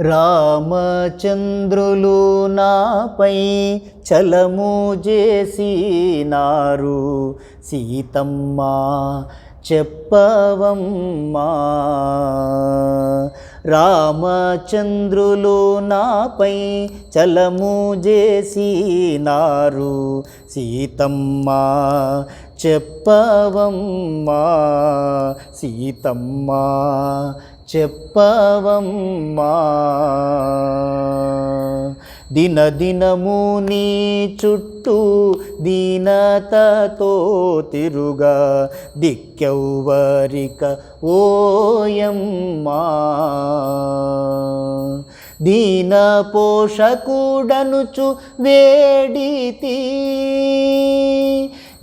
రామచంద్రులు నాపై చలము చేసినారు. సీతమ్మ చెప్పవమ్మా రామచంద్రులు నాపై చలము చేసినారు. సీతమ్మ చెప్పవమ్మా సీతమ్మ చెప్పవమ్మా. దినదినము నీ చుట్టూ దీనతతో తిరుగా దిక్కెవ్వరిక ఓయమ్మా. దీన పోషకుడనుచు వేడితి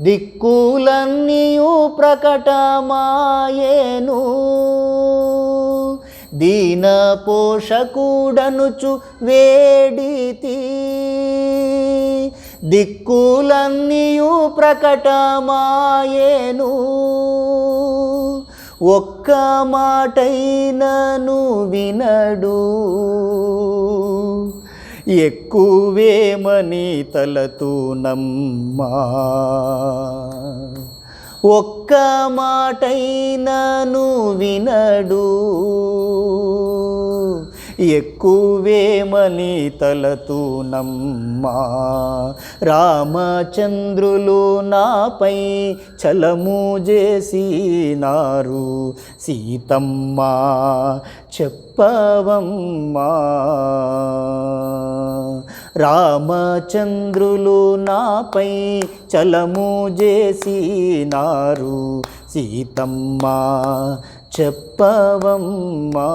దిక్కులన్నీయు ప్రకటమాయేను. దీన పోషకుడనుచు వేడితి దిక్కులన్నీయు ప్రకటమాయేను. ఒక్క మాటైనను వినడు. ఎక్కువేమని తలతూనమ్మా ఒక్క మాటైనను వినడు. ఎక్కువేమని తలతూనమ్మా రామచంద్రులు నాపై చలము చేసినారు సీతమ్మ. చెప్పవమ్మా. రామచంద్రులు నాపై చలము చేసినారు సీతమ్మ. చెప్పవమ్మా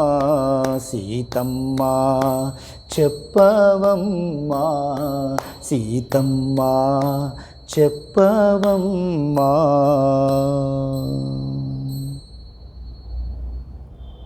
సీతమ్మ చెప్పవమ్మా సీతమ్మ చెప్పవమ్మా.